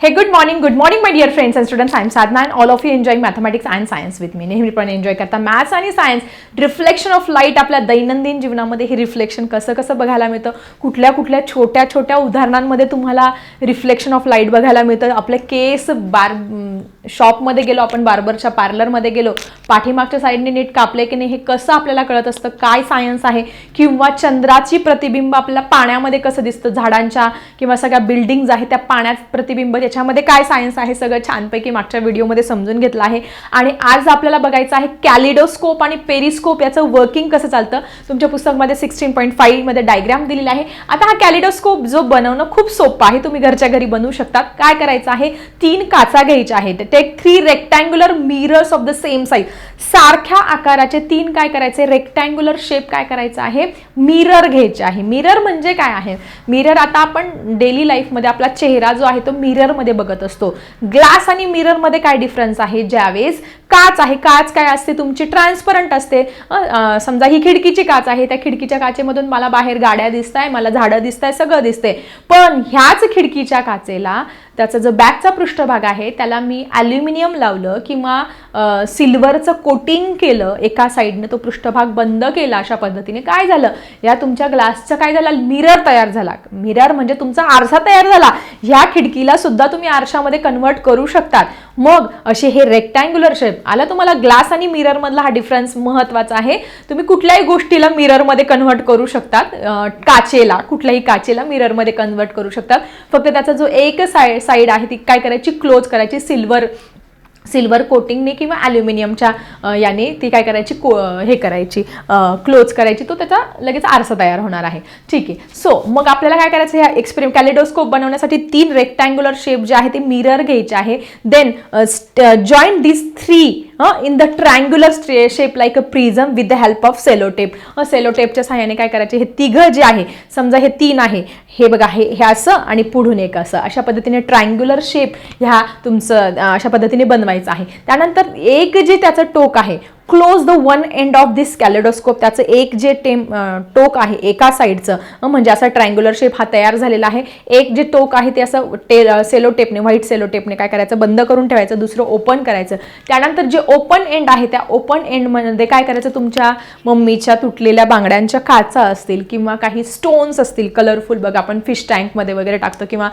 Hey good morning good morning my dear friends and students I am Sadhana and all of you enjoy mathematics and science with me नेहमीपणे enjoy करता maths आणि science reflection of light आपल्या दैनंदिन जीवनामध्ये हे reflection कसं कसं बघायला मिळतं? कुठल्या कुठल्या छोट्या छोट्या उदाहरणांमध्ये तुम्हाला रिफ्लेक्शन ऑफ लाइट बघायला मिळतं? आपले केस बार शॉपमध्ये गेलो आपण बार्बरच्या पार्लरमध्ये गेलो. पाठीमागच्या साईडने नीट कापले की नाही हे कसं आपल्याला कळत असतं? काय सायन्स आहे? किंवा चंद्राची प्रतिबिंब आपल्याला पाण्यामध्ये कसं दिसतं? झाडांच्या किंवा सगळ्या बिल्डिंग्ज आहेत त्या पाण्यात प्रतिबिंब त्याच्यामध्ये काय सायन्स आहे सगळं छानपैकी मागच्या व्हिडिओमध्ये समजून घेतलं आहे. आणि आज आपल्याला बघायचं आहे कॅलिडोस्कोप आणि पेरिस्कोप याचं वर्किंग कसं चालतं. तुमच्या पुस्तकमध्ये सिक्स्टीन पॉईंट फाईव्हमध्ये डायग्राम दिलेला आहे. आता हा कॅलिडोस्कोप जो बनवणं खूप सोपं आहे. तुम्ही घरच्या घरी बनवू शकता काय करायचं आहे? तीन काचा घ्यायच्या आहेत. Take three rectangular mirrors of the same size सारख्या आकाराचे तीन काय करायचे? रेक्टँग्युलर शेप काय करायचं आहे? मिरर घ्यायचे आहे. मिरर म्हणजे काय आहे? मिरर आता आपण डेली लाईफमध्ये आपला चेहरा जो आहे तो मिरर मिररमध्ये बघत असतो. ग्लास आणि मिररमध्ये काय डिफरन्स आहे? ज्यावेळेस काच आहे काच काय असते? तुमची ट्रान्सपरंट असते. समजा ही खिडकीची काच आहे त्या खिडकीच्या काचेमधून मला बाहेर गाड्या दिसत आहे मला झाडं दिसत आहे सगळं दिसते पण ह्याच खिडकीच्या काचेला त्याचा जो बॅकचा पृष्ठभाग आहे त्याला मी ॲल्युमिनियम लावलं किंवा सिल्वरचं कोटिंग केलं एका साईडनं तो पृष्ठभाग बंद केला अशा पद्धतीने. काय झालं? या तुमच्या ग्लासचं काय झालं? मिरर तयार झाला. मिरर म्हणजे तुमचा आरसा तयार झाला. ह्या खिडकीला सुद्धा तुम्ही आरशामध्ये कन्वर्ट करू शकतात. मग असे हे रेक्टँग्युलर शेप आला तुम्हाला ग्लास आणि मिररमधला हा डिफरन्स महत्त्वाचा आहे. तुम्ही कुठल्याही गोष्टीला मिररमध्ये कन्व्हर्ट करू शकतात. काचेला कुठल्याही काचेला मिररमध्ये कन्वर्ट करू शकतात. फक्त त्याचा जो एक साईड साईड आहे ती काय करायची? क्लोज करायची. सिल्वर सिल्वर कोटिंगने किंवा ॲल्युमिनियमच्या याने ती काय करायची? को हे करायची. क्लोज करायची. तो त्याचा लगेच आरसा तयार होणार आहे. ठीक आहे. सो मग आपल्याला काय करायचं? ह्या एक्सपेरिम कॅलिडोस्कोप बनवण्यासाठी तीन रेक्टँग्युलर शेप जे आहे ते मिरर घ्यायचे आहे. Then join this three in the triangular shape like a prism with the help of sellotape सेलोटेपच्या सहाय्याने काय करायचे? हे तिघं जे आहे समजा हे तीन आहे हे बघा हे हे असं आणि पुढून एक असं. अशा पद्धतीने ट्रँग्युलर शेप ह्या तुमचं अशा पद्धतीने बनवायचं आहे. त्यानंतर एक जे त्याचं टोक आहे close the one end of this kaleidoscope त्याचं एक जे टेम टोक आहे एका साईडचं म्हणजे असा ट्रँग्युलर शेप हा तयार झालेला आहे. एक जे टोक आहे ते असं टे सेलो टेपने व्हाईट सेलो टेपने काय करायचं? बंद करून ठेवायचं दुसरं ओपन करायचं. त्यानंतर जे ओपन एंड आहे त्या ओपन एंडमध्ये काय करायचं? तुमच्या मम्मीच्या तुटलेल्या बांगड्यांच्या काचा असतील किंवा काही स्टोन्स असतील कलरफुल बघा आपण फिश टँकमध्ये वगैरे टाकतो किंवा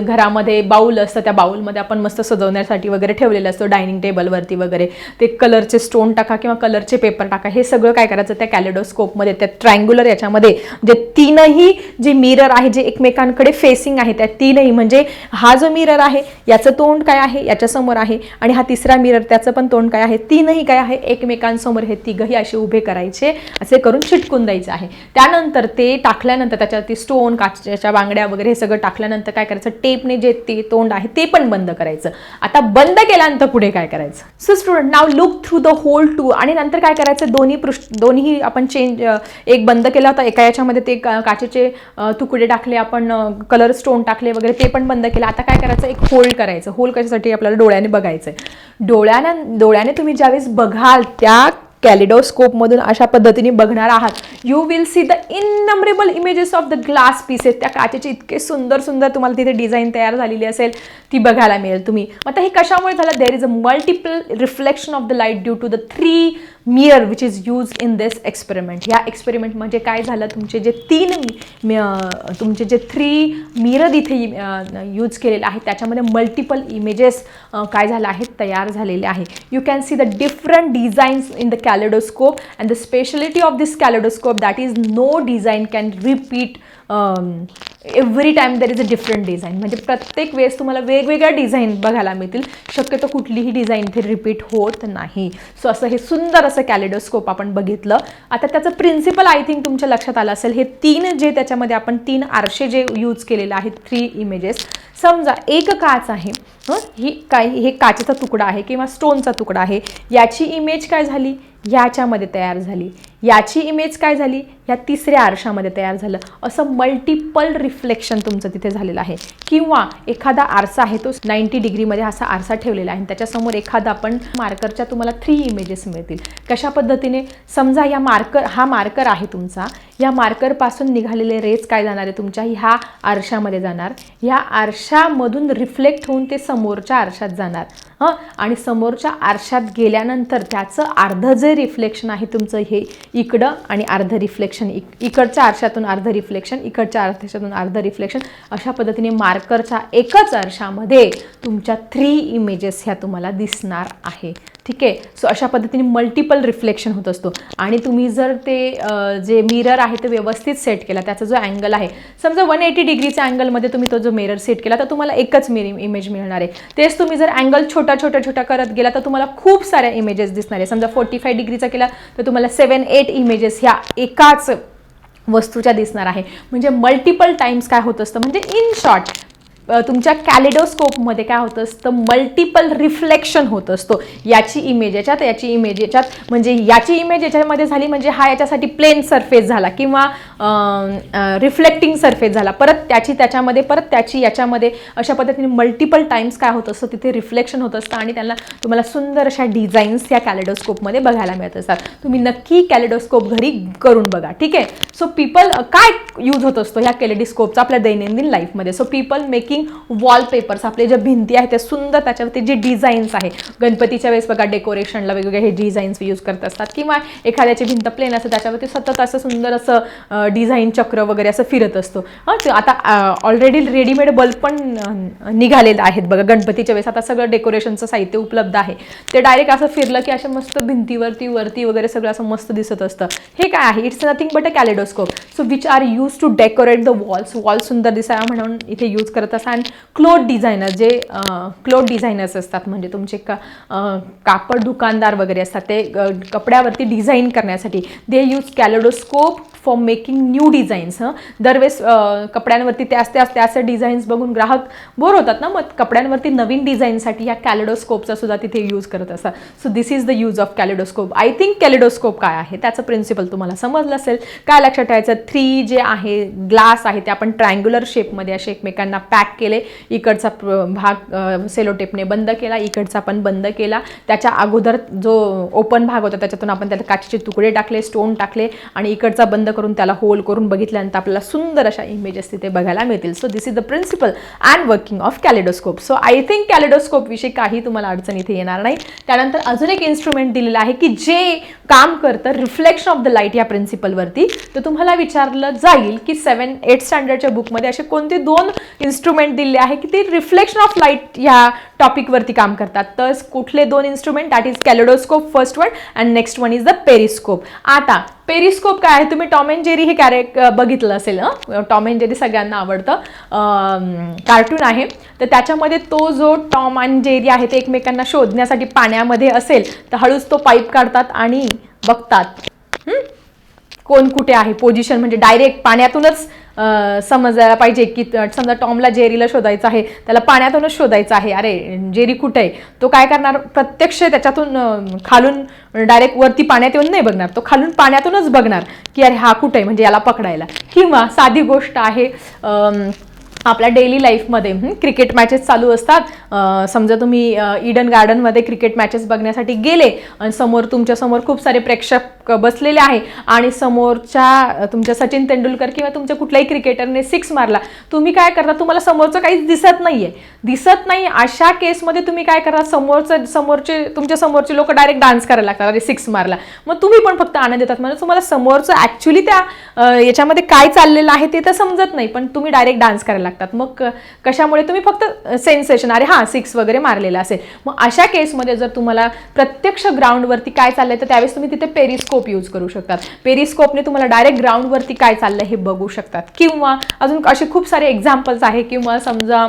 घरामध्ये बाऊल असतं त्या बाऊलमध्ये आपण मस्त सजवण्यासाठी वगैरे ठेवलेलं असतं डायनिंग टेबलवरती वगैरे. ते कलरचे स्टोन टाका किंवा कलरचे पेपर टाका. हे सगळं काय करायचं? त्या कॅलेडोस्कोपमध्ये त्या ट्रँग्युलर याच्यामध्ये जे तीनही जे मिरर आहे जे एकमेकांकडे फेसिंग आहे त्या तीनही म्हणजे हा जो मिरर आहे याचं तोंड काय आहे? याच्यासमोर आहे. आणि हा तिसरा मिरर त्याचं पण तोंड काय आहे तीनही काय आहे एकमेकांसमोर हे तिघही असे उभे करायचे असे करून चिटकून द्यायचे आहे. त्यानंतर ते टाकल्यानंतर त्याच्यावरती स्टोन काचेच्या बांगड्या वगैरे हे सगळं टाकल्यानंतर काय करायचं टेपने जे ते तोंड आहे ते पण बंद करायचं. आता बंद केल्यानंतर पुढे काय करायचं? So student now look through the hole too आणि नंतर काय करायचं? दोन्ही पृष्ठ दोन्ही आपण चेंज एक बंद केला होता एका याच्यामध्ये ते काचेचे तुकडे टाकले आपण कलर स्टोन टाकले वगैरे ते पण बंद केलं. आता काय करायचं? एक होल्ड करायचं. होल्ड कशासाठी आपल्याला डोळ्याने बघायचं डोळ्याने डोळ्याने तुम्ही ज्यावेळेस बघाल त्या कॅलिडोस्कोपमधून अशा पद्धतीने बघणार आहात. You will see the innumerable images of the glass pieces त्या काचेचे इतके सुंदर सुंदर तुम्हाला तिथे डिझाईन तयार झालेली असेल ती बघायला मिळेल तुम्ही. आता हे कशामुळे झालं? There is a multiple reflection of the light due to the three mirror which is use in this experiment ह्या एक्सपेरिमेंट म्हणजे काय झालं? तुमचे जे तीन तुमचे जे थ्री मिरर इथे यूज केलेले आहे त्याच्यामध्ये मल्टिपल इमेजेस काय झालं आहे? तयार झालेले आहे. You can see the different designs in the kaleidoscope and the speciality of this kaleidoscope that is no design can repeat every time there is a different design म्हणजे प्रत्येक वेळेस तुम्हाला वेगवेगळ्या डिझाईन बघायला मिळतील. शक्यतो कुठलीही डिझाईन इथे रिपीट होत नाही. सो असं हे सुंदर असं कॅलेडोस्कोप आपण बघितलं. आता त्याचं प्रिन्सिपल आय थिंक तुमच्या लक्षात आलं असेल. हे तीन जे त्याच्यामध्ये आपण तीन आरशे जे यूज केलेले आहेत थ्री इमेजेस समजा एक काच आहे. हं? ही काय हे काचेचा तुकडा आहे किंवा स्टोनचा तुकडा आहे. याची इमेज काय झाली? याच्यामध्ये तयार झाली. याची इमेज काय झाली? या तिसऱ्या आरशामध्ये तयार झालं. असं मल्टिपल रिफ्लेक्शन तुमचं तिथे झालेलं आहे. किंवा एखादा आरसा आहे तो नाईन्टी डिग्रीमध्ये असा आरसा ठेवलेला आहे आणि त्याच्यासमोर एखादा आपण मार्करच्या तुम्हाला थ्री इमेजेस मिळतील. कशा पद्धतीने? समजा या मार्कर हा मार्कर आहे तुमचा. या मार्करपासून निघालेले रेज काय जाणार आहे तुमच्या? ह्या आरशामध्ये जाणार. ह्या आरशामधून रिफ्लेक्ट होऊन ते समोरच्या आरशात जाणार. हां? आणि समोरच्या आरशात गेल्यानंतर त्याचं अर्ध जे रिफ्लेक्शन आहे तुमचं हे इकडं आणि अर्ध रिफ्लेक्शन इक इकडच्या आरशातून अर्ध रिफ्लेक्शन इकडच्या आरशातून अर्ध रिफ्लेक्शन अशा पद्धतीने मार्करच्या एकच आरशामध्ये तुमच्या थ्री इमेजेस ह्या तुम्हाला दिसणार आहे. ठीक आहे? सो अशा पद्धतीने मल्टिपल रिफ्लेक्शन होत असतो. आणि तुम्ही जर ते जे मिरर आहे ते व्यवस्थित सेट केला त्याचा जो अँगल आहे समजा वन एटी डिग्रीच्या अँगलमध्ये तुम्ही तो जो मिरर सेट केला तर तुम्हाला एकच मिर इमेज मिळणार आहे. तेच तुम्ही जर अँगल छोटा छोटा छोटा करत गेला तर तुम्हाला खूप साऱ्या इमेजेस दिसणार आहे. समजा फोर्टी फाय डिग्रीचा केला तर तुम्हाला सेवन एट इमेजेस ह्या एकाच वस्तूच्या दिसणार आहे. म्हणजे मल्टिपल टाइम्स काय होत असतं? म्हणजे इन शॉर्ट तुमच्या कॅलिडोस्कोपमध्ये काय होत असतं? मल्टिपल रिफ्लेक्शन होत असतो. याची इमेज याच्यात याची इमेज याच्यात. म्हणजे याची इमेज याच्यामध्ये झाली म्हणजे हा याच्यासाठी प्लेन सरफेस झाला किंवा रिफ्लेक्टिंग सरफेस झाला. परत त्याची त्याच्यामध्ये परत त्याची याच्यामध्ये अशा पद्धतीने मल्टिपल टाइम्स काय होत असतं? तिथे रिफ्लेक्शन होत असतं आणि त्यांना तुम्हाला सुंदर अशा डिझाईन्स या कॅलिडोस्कोपमध्ये बघायला मिळत असतात. तुम्ही नक्की कॅलिडोस्कोप घरी करून बघा ठीक आहे? सो पीपल काय यूज होत असतो ह्या कॅलिडोस्कोपचा आपल्या दैनंदिन लाईफमध्ये सो पीपल मेकिंग वॉलपेपर्स आपले ज्या भिंती आहेत त्या सुंदर त्याच्यावरती जे डिझाईन्स आहे. गणपतीच्या वेळेस बघा डेकोरेशनला वेगवेगळे हे डिझाईन्स यूज करत असतात. किंवा एखाद्याची भिंत प्लेन असते त्याच्यावरती सतत असं सुंदर असं डिझाईन चक्र वगैरे असं फिरत असतो. हां आता ऑलरेडी रेडीमेड बल्ब पण निघालेले आहेत. बघा गणपतीच्या वेळेस आता सगळं डेकोरेशनचं साहित्य उपलब्ध आहे. ते डायरेक्ट असं फिरलं की अशा मस्त भिंतीवरती वरती वगैरे सगळं असं मस्त दिसत असतं. हे काय आहे? It's nothing but a kaleidoscope so which are use to decorate the walls wall सुंदर दिसावा म्हणून इथे यूज करत असतात. आणि क्लोथ डिझायनर जे क्लोथ डिझायनर्स असतात म्हणजे तुमचे का कापड दुकानदार वगैरे असतात ते कपड्यावरती डिझाईन करण्यासाठी they use kaleidoscope for making new designs hmm. दरवेळेस कपड्यांवरती त्याच त्याच त्याच डिझाईन्स बघून ग्राहक बोर होतात ना मग कपड्यांवरती नवीन डिझाईनसाठी या कॅलेडोस्कोपचा सुद्धा तिथे यूज करत असतात. So this is the use of kaleidoscope. I think kaleidoscope काय आहे? त्याचं प्रिन्सिपल तुम्हाला समजलं असेल. काय लक्षात ठेवायचं? थ्री जे आहे ग्लास आहे ते आपण ट्रायंग्युलर शेपमध्ये असे एकमेकांना पॅक केले. इकडचा भाग सेलोटेपने बंद केला. इकडचा पण बंद केला. त्याच्या अगोदर जो ओपन भाग होता त्याच्यातून आपण त्याला काचेचे तुकडे टाकले स्टोन टाकले आणि इकडचा बंद करून त्याला होल करून बघितल्यानंतर आपल्याला सुंदर अशा इमेजेस तिथे बघायला मिळतील. So this is the principle and working of kaleidoscope so I think कॅलिडोस्कोपविषयी काही तुम्हाला अडचण इथे येणार नाही. त्यानंतर अजून एक इन्स्ट्रुमेंट दिलेलं आहे की जे काम करतं रिफ्लेक्शन ऑफ द लाइट या प्रिन्सिपलवरती तर तुम्हाला विचारलं जाईल की सेवन एट स्टँडर्डच्या बुकमध्ये असे कोणते दोन इन्स्ट्रुमेंट दिले आहे की ते रिफ्लेक्शन ऑफ लाइट या टॉपिकवरती काम करतात? तर कुठले दोन instrument that is kaleidoscope first one and next one is the periscope आता पेरिस्कोप काय आहे? तुम्ही टॉम अँड जेरी हे कॅरेक बघितलं असेल ना टॉम अँड जेरी सगळ्यांना आवडतं. कार्टून आहे. तर त्याच्यामध्ये तो जो टॉम अँड जेरी आहे ते एकमेकांना शोधण्यासाठी पाण्यामध्ये असेल तर हळूच तो पाईप काढतात आणि बघतात. कोण कुठे आहे? पोझिशन म्हणजे डायरेक्ट पाण्यातूनच समजायला पाहिजे की समजा टॉमला जेरीला शोधायचं आहे त्याला पाण्यातूनच शोधायचं आहे. अरे जेरी कुठे आहे? तो काय करणार? प्रत्यक्ष त्याच्यातून खालून डायरेक्ट वरती पाण्यात येऊन नाही बघणार. तो खालून पाण्यातूनच बघणार की अरे हा कुठे आहे? म्हणजे याला पकडायला. किंवा साधी गोष्ट आहे आपल्या डेली लाईफमध्ये क्रिकेट मॅचेस चालू असतात. समजा तुम्ही इडन गार्डनमध्ये क्रिकेट मॅचेस बघण्यासाठी गेले आणि समोर तुमच्यासमोर खूप सारे प्रेक्षक बसलेले आहे आणि समोरच्या तुमच्या सचिन तेंडुलकर किंवा तुमच्या कुठल्याही क्रिकेटरने सिक्स मारला तुम्ही काय करता? तुम्हाला समोरचं काहीच दिसत नाही आहे दिसत नाही अशा केसमध्ये तुम्ही काय करता समोरचं समोरचे तुमच्या समोरचे लोक डायरेक्ट डान्स करायला लागतात. अरे सिक्स मारला. मग तुम्ही पण फक्त आनंद देतात. म्हणजे तुम्हाला समोरचं ॲक्च्युली त्या याच्यामध्ये काय चाललेलं आहे ते तर समजत नाही पण तुम्ही डायरेक्ट डान्स करायला लागतात मग कशामुळे तुम्ही फक्त सेन्सेशन अरे हां सिक्स वगैरे मारलेला असेल. मग अशा केसमध्ये जर तुम्हाला प्रत्यक्ष ग्राउंडवरती काय चाललंय तर त्यावेळेस तुम्ही तिथे पेरिस्कोप यूज करू शकतात. पेरिस्कोपने तुम्हाला डायरेक्ट ग्राउंडवरती काय चाललंय हे बघू शकतात. किंवा अजून असे खूप सारे एक्झाम्पल्स आहे किंवा समजा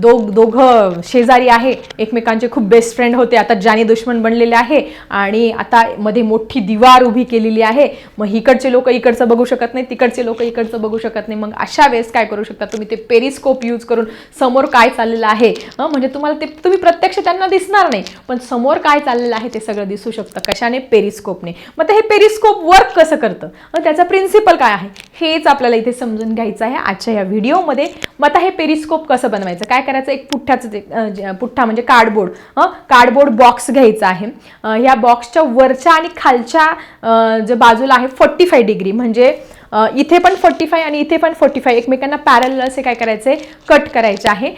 दोघ दोघं शेजारी आहे. एकमेकांचे खूप बेस्ट फ्रेंड होते. आता जानी दुश्मन बनलेले आहे आणि आता मध्ये मोठी दिवार उभी केलेली आहे. मग इकडचे लोक इकडचं बघू शकत नाही तिकडचे लोक इकडचं बघू शकत नाही मग अशा वेळेस काय करू शकता तुम्ही? ते पेरिस्कोप यूज करून समोर काय चाललेलं आहे? हं, म्हणजे तुम्हाला ते तुम्ही प्रत्यक्ष त्यांना दिसणार नाही पण समोर काय चाललेलं आहे ते सगळं दिसू शकतं कशाने? पेरिस्कोपने मग आता हे पेरिस्कोप वर्क कसं करतं? मग त्याचा प्रिन्सिपल काय आहे? हेच आपल्याला इथे समजून घ्यायचं आहे आजच्या या व्हिडिओमध्ये मग आता हे पेरिस्कोप कसं बनवायचं? काय करायचं? एक पुठ्ठ्याचं ते पुठ्ठा म्हणजे कार्डबोर्ड कार्डबोर्ड बॉक्स घ्यायचा आहे. ह्या बॉक्सच्या वरच्या आणि खालच्या जे बाजूला आहे फोर्टी फाय डिग्री म्हणजे इथे पण फोर्टी फाय आणि इथे पण फोर्टी फाय एकमेकांना पॅरल असे काय करायचे? कट करायचे आहे.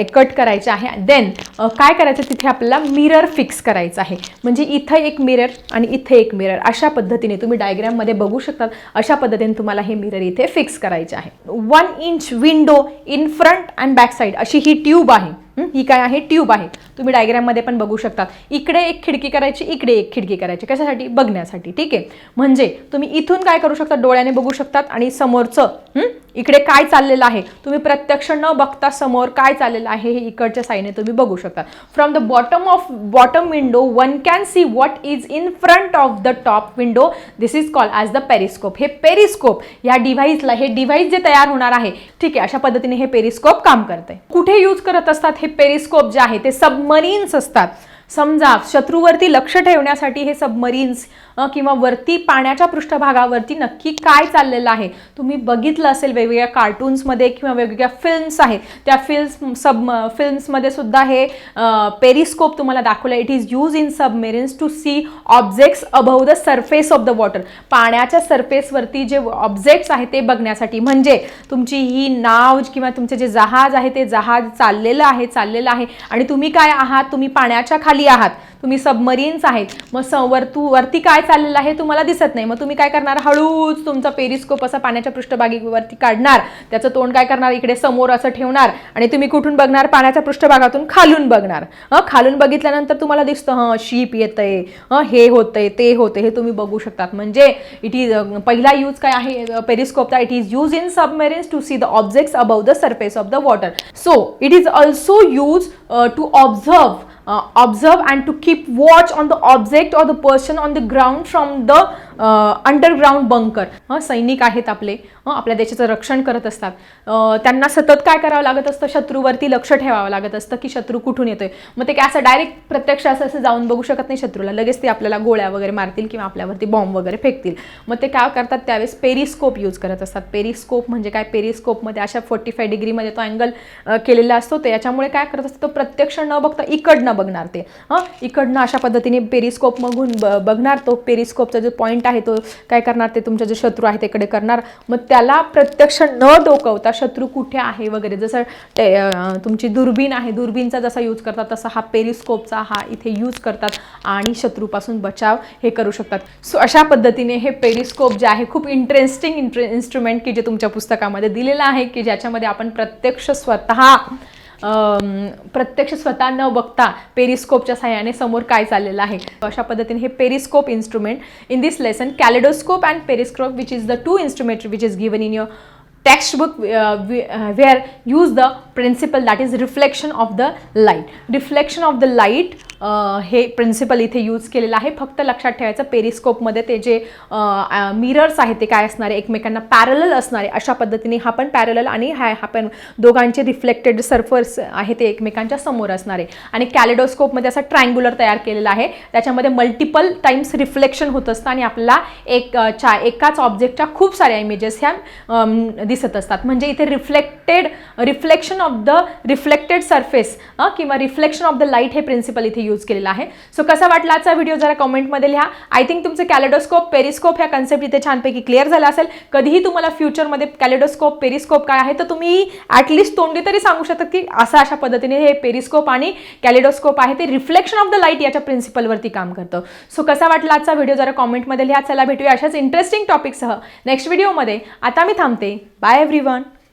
एक कट करायचे आहे. देन काय करायचं? तिथे आपल्याला मिरर फिक्स करायचं आहे. म्हणजे इथं एक मिरर आणि इथे एक मिरर अशा पद्धतीने तुम्ही डायग्राममध्ये बघू शकतात. अशा पद्धतीने तुम्हाला हे मिरर इथे फिक्स करायचे आहे. One inch window in front and back side अशी ही ट्यूब आहे. ही? काय आहे? ट्यूब आहे. तुम्ही डायग्राममध्ये पण बघू शकता. इकडे एक खिडकी करायची इकडे एक खिडकी करायची. कशासाठी? बघण्यासाठी. ठीक आहे? म्हणजे तुम्ही इथून काय करू शकता? डोळ्याने बघू शकतात आणि समोरचं इकडे काय चाललेलं आहे? तुम्ही प्रत्यक्ष न बघता समोर काय चाललेलं आहे? हे इकडच्या साईडने तुम्ही बघू शकता. From the bottom of bottom window one can see what is in front of the top window this is call as the periscope हे पेरिस्कोप या डिव्हाइसला हे डिव्हाइस जे तयार होणार आहे ठीक आहे अशा पद्धतीने हे पेरिस्कोप काम करते कुठे यूज करत असतात? हे पेरिस्कोप जे आहे ते सबमरीन्स असतात. समजा शत्रूवरती लक्ष ठेवण्यासाठी हे सबमरीन्स किंवा वरती पाण्याच्या पृष्ठभागावरती नक्की काय चाललेलं आहे? तुम्ही बघितलं असेल वेगवेगळ्या कार्टून्समध्ये किंवा वेगवेगळ्या फिल्म्स आहेत त्या फिल्म्स सब फिल्म्समध्ये सुद्धा हे पेरिस्कोप तुम्हाला दाखवलं it is use in submarines to see objects above the surface of the water पाण्याच्या सरफेसवरती जे ऑब्जेक्ट्स आहेत ते बघण्यासाठी. म्हणजे तुमची ही नाव किंवा तुमचे जे जहाज आहे ते जहाज चाललेलं आहे चाललेलं आहे. आणि तुम्ही काय आहात? तुम्ही पाण्याच्या खाली आहात. तुम्ही सबमरीन्स आहेत. मग स वरतू वरती काय चाललेलं आहे तुम्हाला दिसत नाही. मग तुम्ही काय करणार? हळूच तुमचा पेरिस्कोप असा पाण्याच्या पृष्ठभागीवरती काढणार. त्याचं तोंड काय करणार? इकडे समोर असं ठेवणार. आणि तुम्ही कुठून बघणार? पाण्याच्या पृष्ठभागातून खालून बघणार. हं? खालून बघितल्यानंतर तुम्हाला दिसतं हं शीप येतंय. हं? हे होतंय ते होतंय. हे तुम्ही बघू शकतात. म्हणजे इट इज पहिला यूज काय आहे? पेरिस्कोपचा it is use in submarines to see the objects above the surface of the water so it is also use to observe uh, observe and to keep watch on the object or the person on the ground from the underground bunker सैनिक आहेत आपले. आपल्या देशाचं रक्षण करत असतात. त्यांना सतत काय करावं लागत असतं? शत्रूवरती लक्ष ठेवावं लागत असतं की शत्रू कुठून येतोय? मग ते काय असं डायरेक्ट प्रत्यक्ष असं असं जाऊन बघू शकत नाही शत्रूला. लगेच ते आपल्याला गोळ्या वगैरे मारतील किंवा आपल्यावरती बॉम्ब वगैरे फेकतील. मग ते काय करतात? त्यावेळेस पेरिस्कोप यूज करत असतात. पेरिस्कोप म्हणजे काय? पेरिस्कोपमध्ये अशा फोर्टी फाय डिग्रीमध्ये तो अँगल केलेला असतो. ते याच्यामुळे काय करत असतो तो प्रत्यक्ष न बघता इकडनं बघणार ते. हां इकडनं अशा पद्धतीने पेरिस्कोप मगून ब बघणार तो. पेरिस्कोपचा जो पॉईंट आहे तो काय करणार ते तुमच्या जे शत्रू आहे त्याकडे करणार. मग त्याला प्रत्यक्ष न डोकवता शत्रू कुठे आहे वगैरे जसं ते तुमची दुर्बीण आहे दुर्बीनचा जसा यूज करतात तसा हा पेरिस्कोपचा हा इथे यूज करतात आणि शत्रूपासून बचाव हे करू शकतात. सो अशा पद्धतीने हे पेरिस्कोप जे आहे खूप इंटरेस्टिंग इंट्रे इन्स्ट्रुमेंट की जे तुमच्या पुस्तकामध्ये दिलेलं आहे की ज्याच्यामध्ये आपण प्रत्यक्ष स्वतः प्रत्यक्ष स्वतः न बघता पेरिस्कोपच्या सहाय्याने समोर काय चाललेलं आहे. अशा पद्धतीने हे periscope instrument in this lesson kaleidoscope and periscope which is the two instrument which is given in your textbook uh, we- uh, where use the principle that is reflection of the light. Reflection of the light uh, हे principle इथे use केलेलं आहे. फक्त लक्षात ठेवायचं पेरिस्कोपमध्ये ते जे uh, uh, mirrors आहेत ते काय असणारे एकमेकांना पॅरलल असणारे अशा पद्धतीने हा पण पॅरलल आणि हा हा पण दोघांचे रिफ्लेक्टेड सर्फर्स आहे ते एकमेकांच्या समोर असणारे. आणि कॅलेडोस्कोपमध्ये असा ट्रँग्युलर तयार केलेला आहे. त्याच्यामध्ये मल्टिपल टाइम्स रिफ्लेक्शन होत असतं आणि आपल्याला एक चा एकाच ऑब्जेक्टच्या खूप साऱ्या इमेजेस ह्या um, दिसत असतात. म्हणजे इथे reflected reflection of the reflected surface किंवा रिफ्लेक्शन ऑफ द लाइट हे प्रिन्सिपल इथे यूज केलेलं आहे. सो कसा वाटला आजचा व्हिडिओ जरा कमेंटमध्ये लिहा. आय थिंक तुमचं कॅलेडोस्कोप पेरिस्कोप ह्या कन्सेप्ट इथे छानपैकी क्लिअर झाला असेल. कधीही तुम्हाला फ्युचरमध्ये कॅलेडोस्कोप पेरिस्कोप काय आहे तर तुम्ही ॲटलिस्ट तोंडी तरी सांगू शकता की असं अशा पद्धतीने हे पेरिस्कोप आणि कॅलेडोस्कोप आहे. ते रिफ्लेक्शन ऑफ द लाइट याच्या प्रिन्सिपलवरती काम करतं. सो कसा वाटला आजचा व्हिडिओ जरा कॉमेंटमध्ये लिहा. चला भेटूया अशाच इंटरेस्टिंग टॉपिकसह नेक्स्ट व्हिडिओमध्ये आता मी थांबते. Bye every